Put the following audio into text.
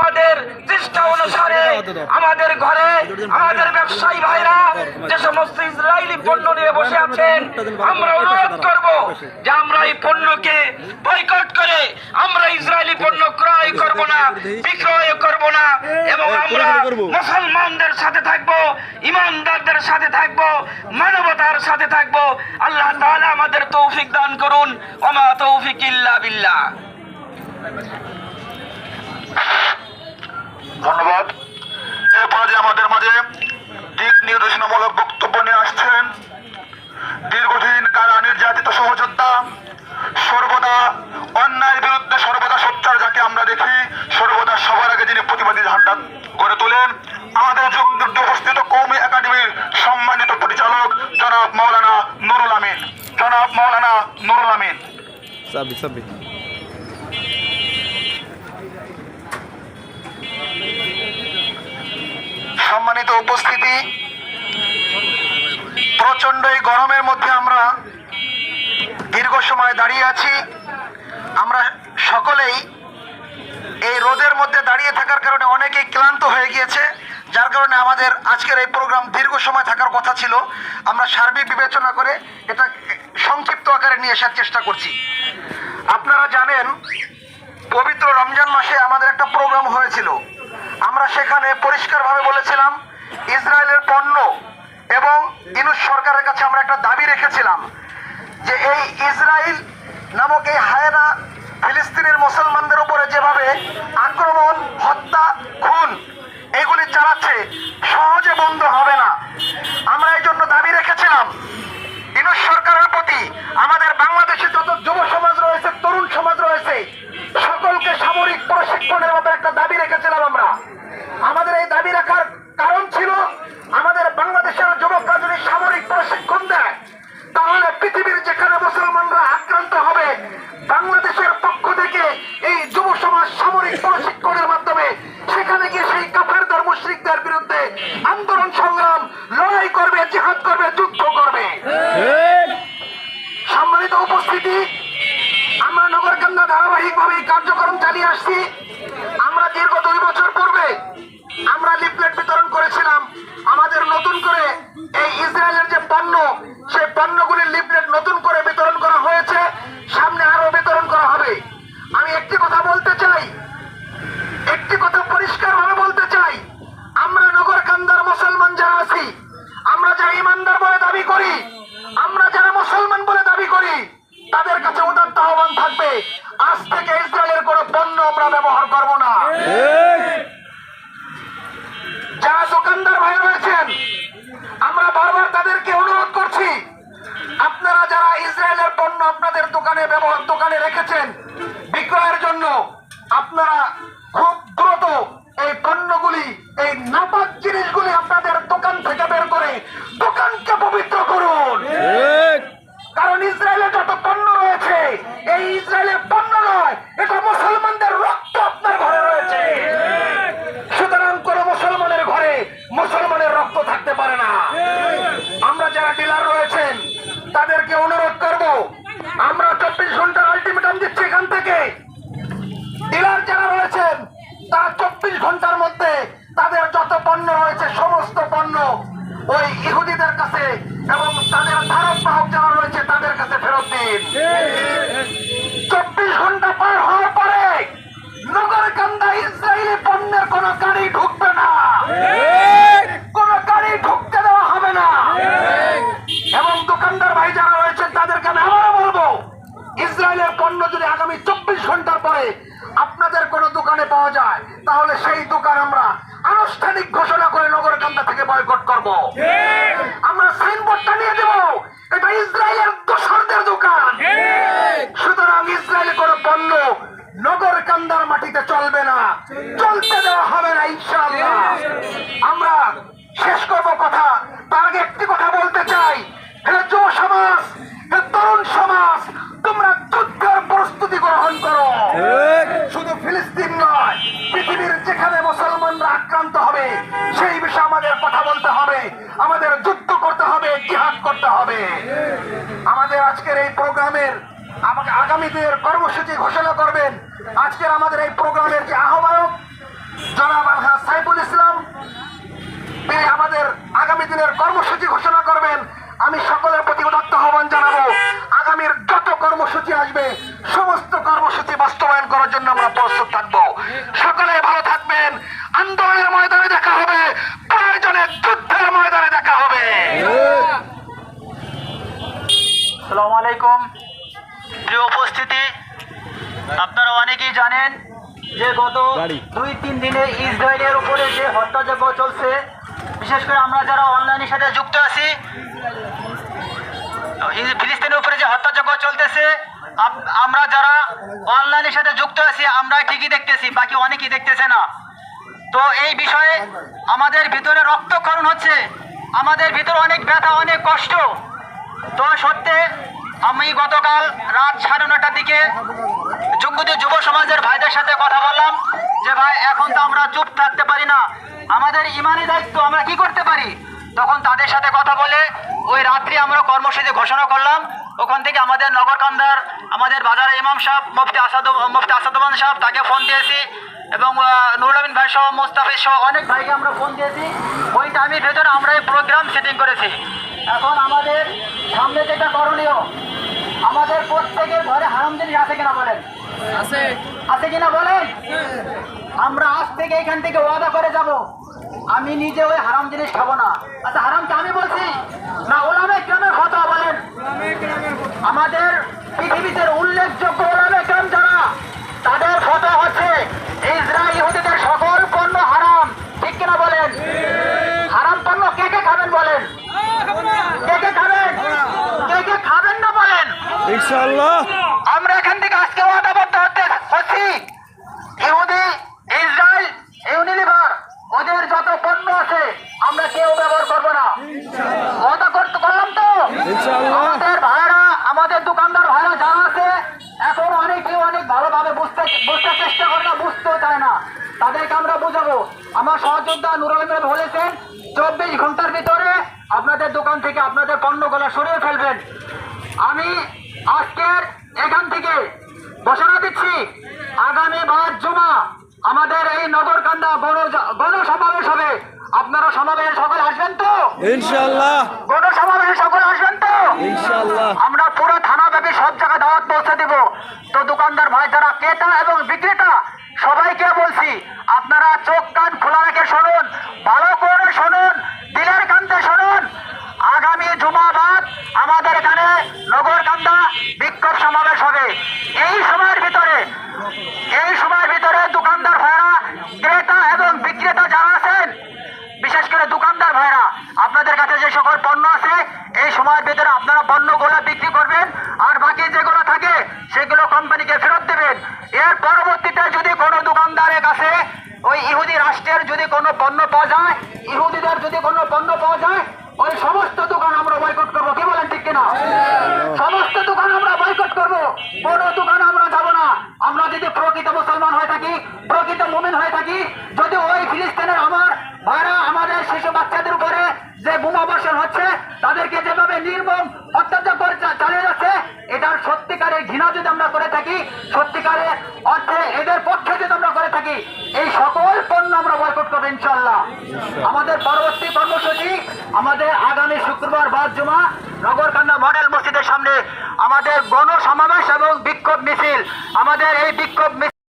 আমাদের চেষ্টা অনুসারে আমাদের ঘরে, আমাদের ব্যবসায়ী ভাইরা যে সমস্ত ইসরায়েলি পণ্য নিয়ে বসে আছেন, আমরা অনুরোধ করব যে আমরা এই পণ্যকে বয়কট করে আমরা ইসরায়েলি পণ্য ক্রয় করব না, বিক্রয় করব না এবং আমরা মুসলমানদের সাথে থাকব, ইমানদারদের সাথে থাকব, মানবতার সাথে থাকব। আল্লাহ তাআলা আমাদের তৌফিক দান করুন। ওমা তৌফিক ইল্লা বিল্লাহ। ধন্যবাদ। এরপরে আমাদের মাঝে দিক নির্দেশনামূলক বক্তব্য নিয়ে আসছেন। দীর্ঘদিন কারা নির্যাতিত সহযোদ্ধা, সর্বদা অন্যায়ের বিরুদ্ধে সর্বদা সোচ্চার যাকে আমরা দেখি, সর্বদা সবার আগে যিনি প্রতিবাদী ঝান্ডা গড়ে তোলেন, আমাদের যোগযুদ্ধ উপস্থিত কৌমি একাডেমির সম্মানিত পরিচালক জনাব মৌলানা নুরুল আমিন। জনাব মৌলানা নুরুল আমিন। সম্মানিত উপস্থিতি। প্রচণ্ড এই গরমের মধ্যে আমরা দীর্ঘ সময় দাঁড়িয়ে আছি। আমরা সকলেই এই রোদের মধ্যে দাঁড়িয়ে থাকার কারণে অনেকেই ক্লান্ত হয়ে গিয়েছে, যার কারণে আমাদের আজকের এই প্রোগ্রাম দীর্ঘ সময় থাকার কথা ছিল। আমরা সার্বিক বিবেচনা করে এটা সংক্ষিপ্ত আকারে নিয়ে আসার চেষ্টা করছি। আপনারা জানেন, পবিত্র রমজান মাসে আমাদের একটা প্রোগ্রাম হয়েছিল। আমরা সেখানে পরিষ্কারভাবে বলেছিলাম, ইসরায়েলের পণ্য এবং ইনুস সরকারের কাছে আমরা একটা দাবি রেখেছিলাম যে এই ইসরায়েল নামক এই হায়রা ফিলিস্তিনের মুসলমানদের উপরে যেভাবে আক্রমণ, হত্যা, খুন, এগুলি চালাচ্ছে সহজে বন্ধ হবে এই কার্যক্রম চালিয়ে আসছি। আমরা দীর্ঘ দুই বছর পূর্বে আমরা লিফলেট বিতরণ করেছিলাম। আমাদের নতুন করে এই ইসরায়েলের যে পণ্য, সেই পণ্যগুলির লিফলেট নতুন করে বিতরণ করা হয়েছে। সামনে আরও বিতরণ করা হবে। আমি একটি কথা বলতে চাই। একটি কথা পরিষ্কার ভাবে বলতে চাই। আমরা নগরকান্দার মুসলমান যারা আছি, আমরা যারা ইমানদার বলে দাবি করি, আমরা যারা মুসলমান বলে দাবি করি, তাদের কাছে উদাত্ত আহ্বান থাকবে। আজ থেকে ব্যবহার করব না। যারা দোকানদার ভাই রয়েছেন আমরা বারবার তাদেরকে অনুরোধ করছি আপনারা যারা ইসরায়েলের পণ্য আপনাদের দোকানে ব্যবহার দোকানে রেখেছেন বিক্রয়ের জন্য আপনারা খুব দ্রুত এই পণ্যগুলি এই নাপাক জিনিসগুলি আপনাদের দোকান থেকে বের করে দোকানকে পবিত্র করুন কারণ ইসরায়েলে যত পণ্য রয়েছে এই ইসরায়েলের পণ্য নয় এটা মুসলমানদের রক্ত আপনার ঘরে রয়েছে সুতরাং কোন মুসলমানের ঘরে মুসলমানের রক্ত থাকতে পারে না আমরা যারা ডিলার রয়েছেন তাদেরকে অনুরোধ করব আমরা চব্বিশ ঘণ্টার আলটিমেটাম দিচ্ছি এখান থেকে ডিলার যারা রয়েছেন তারা চব্বিশ ঘণ্টার মধ্যে তাদের যত পণ্য রয়েছে, সমস্ত পণ্য ওই ইহুদিদের কাছে এবং তাদের ধারক বাহক যারা রয়েছে, তাদের কাছে ফেরত দিন। চব্বিশ ঘণ্টা পার হওয়ার পরে নগর কান্দা ইসরায়েলি পণ্যের কোন গাড়ি ঢুকবে না। কোন গাড়ি ঢুকতে দেওয়া হবে না। এবং দোকানদার ভাই যারা রয়েছেন, তাদেরকে আমি আবারও বলব, ইসরায়েলের পণ্য যদি আগামী চব্বিশ ঘণ্টার পরে আপনাদের কোন দোকানে পাওয়া যায় তাহলে সেই দোকান আমরা আনুষ্ঠানিক ঘোষণা করে নগরকান্দা থেকে বয়কট করব। আমরা সাইনবোর্ড টানিয়ে দেব। এটা ইসরায়েলের দোসরদের দোকান। সুতরাং ইসরায়েলের কোন পণ্য নগর কান্দার মাটিতে চলবে না। চলতে দেওয়া হবে না ইনশাআল্লাহ। আমরা শেষ করব কথা। আমাদের কথা বলতে হবে। আমাদের যুদ্ধ করতে হবে ইতিহাস করতে হবে। আমাদের আজকের এই প্রোগ্রামের আমাকে আগামী কর্মসূচি ঘোষণা করবেন। আজকের আমাদের এই প্রোগ্রামের যে আহ্বায়ক, জনাব আলহা সাইফুল ইসলাম, তিনি আমাদের আগামী দিনের কর্মসূচি ঘোষণা করবেন। আমি সকলের প্রতি উদাত্ত আহ্বান জানাব। আগামীর যত কর্মসূচি আসবে, সমস্ত কর্মসূচি বাস্তবায়ন করার জন্য আমরা প্রস্তুত থাকব। সকলে ভালো থাকবেন। আন্দোলনের ময়দানে দেখা হবে। প্রয়োজনে যুদ্ধের ময়দানে দেখা হবে। সালামু আলাইকুম। প্রিয় উপস্থিতি আপনারা অনেকেই জানেন যে গত দুই তিন দিনে ইসরায়েলের উপরে যে হত্যাযজ্ঞ চলছে বিশেষ করে আমরা যারা অনলাইনের সাথে যুক্ত আছি ফিলিস্তিনের উপরে যে হত্যাযজ্ঞ চলতেছে আমরা যারা অনলাইনের সাথে যুক্ত আছি আমরা ঠিকই দেখতেছি বাকি অনেকেই দেখতেছে না। তো এই বিষয়ে আমাদের ভিতরে রক্তক্ষরণ হচ্ছে। আমাদের ভিতরে অনেক ব্যথা, অনেক কষ্ট। তো সত্ত্বে আমি গতকাল রাত সাড়ে নটার দিকে যুগবুদ্ধি যুব সমাজের ভাইদের সাথে কথা বললাম যে, ভাই, এখন তো আমরা চুপ থাকতে পারি না। আমাদের ইমানি দায়িত্ব আমরা কি করতে পারি? তখন তাদের সাথে কথা বলে ওই রাত্রি আমরা কর্মসূচি ঘোষণা করলাম। ওখান থেকে আমাদের নগরকান্দার আমাদের বাজারে ইমাম সাহেব মুফতি আসাদ মুফতি আসাদুমান সাহেব তাকে ফোন দিয়েছি এবং আহ, নুরুল আমিন ভাই সহ মোস্তাফিজ সহ অনেক ভাইকে আমরা ফোন দিয়েছি। ওই টাইমের ভেতরে আমরা এই প্রোগ্রাম সেটিং করেছি। এখন আমাদের সামনে যেটা করণীয় আমাদের প্রত্যেকের ঘরে হারাম জিনিস আছে কিনা বলেন? আছে। আছে কিনা বলেন? আমরা আজ থেকে এখান থেকে ওয়াদা করে যাব। আমি নিজে ওই হারাম জিনিস খাব না। আচ্ছা হারামটা আমি বলছি? না, ওলামে কেমন কথা বলেন। আমাদের পৃথিবীতে উল্লেখযোগ্য ওলামে কেম যারা, তাদের ফটো হচ্ছে ইসরায়েল ইহুদিদের সকল পণ্য হারাম। ঠিক কিনা বলেন? হারাম পণ্য কে কে খাবেন বলেন? কে কে খাবেন? কে কে খাবেন না বলেন? ইনশাআল্লাহ আমরা এখান থেকে আজকে ওয়াদাবদ্ধ হতে হচ্ছি ইহুদি ইসরায়েল ইউনিলিভার ওদের যত পণ্য আছে আমরা কেউ ব্যবহার করব না ওয়াদা করতে করলাম তো ইনশাআল্লাহ আমাদের ভাইরা আমাদের দোকানদার ভাইরা যারা আছে এখন অনেকে অনেক ভালোভাবে বুঝতে বুঝতে চেষ্টা করে না বুঝতেও চায় না তাদেরকে আমরা বুঝাবো সহযোদ্ধা নুরুল বলেছেন চব্বিশ ঘণ্টার ভিতরে আপনাদের দোকান থেকে আপনাদের পণ্যগুলো সরিয়ে ফেলবেন। আমি আজকের এখান থেকে ঘোষণা দিচ্ছি আগামী বার জমা আমাদের এই নগরকান্দা গণ গণসমাবেশ হবে। আপনারা সমাবেশে সকল আসবেন তো? ইনশাআল্লাহ। গণসমাবেশে সকল আসবেন তো? ইনশাআল্লাহ। আমরা পুরো থানা ব্যাপী সব জায়গায় দাওয়াত পৌঁছে দেব। তো দোকানদার ভাই যারা ক্রেতা এবং বিক্রেতা সবাইকে বলছি আপনারা চোখ কান খোলা রেখে শুনুন, ভালো করে শুনুন, দিলের কান্তে শুনুন। আগামী জুমাবাদ আমাদের এখানে নগরকান্দা বিক্ষোভ সমাবেশ হবে। এই সময়ের ভিতরে, এই সময়ের ভিতরে দোকানদার ভাইরা, ক্রেতা এবং বিক্রেতা যারা আছেন, বিশেষ করে দোকানদার ভাইরা, আপনাদের কাছে যে সকল পণ্য আছে, এই সময়ের ভিতরে আপনারা পণ্যগুলো বিক্রি করবেন, আর বাকি যেগুলো থাকে, সেগুলো কোম্পানিকে ফেরত দেবেন। এর পরবর্তীতে যদি কোনো দোকানদারের কাছে ওই ইহুদি রাষ্ট্রের যদি কোনো পণ্য পাওয়া যায়, ইহুদিদের যদি কোনো পণ্য পাওয়া যায়, ওই সমস্ত দোকান আমরা বয়কট করব। কি বলেন ঠিক কিনা? সমস্ত দোকান আমরা বয়কট করব। কোনো দোকান আমরা যাব না। আমরা যদি প্রকৃত মুসলমান হয়ে থাকি, প্রকৃত মুমিন হয়ে থাকি, যদি ওই ফিলিস্তিনের আমার ভাইরা আমাদের শিশু বাচ্চাদের উপরে যে বোমা বর্ষণ হচ্ছে, তাদেরকে যেভাবে নির্মম অত্যাচার করে চালিয়ে যাচ্ছে, এটার সত্যিকারের ঘৃণা যদি আমরা করে থাকি, সত্যিকারের অর্থে এদের পক্ষে যদি আমরা করে থাকি এই সকল পণ্য আমরা বয়কট করব ইনশাল্লাহ আমাদের পরবর্তী কর্মসূচি আমাদের আগামী শুক্রবার বাদ জমা নগরকান্দা মডেল মসজিদের সামনে আমাদের গণ সমাবেশ এবং বিক্ষোভ মিছিল। আমাদের এই বিক্ষোভ মিছিল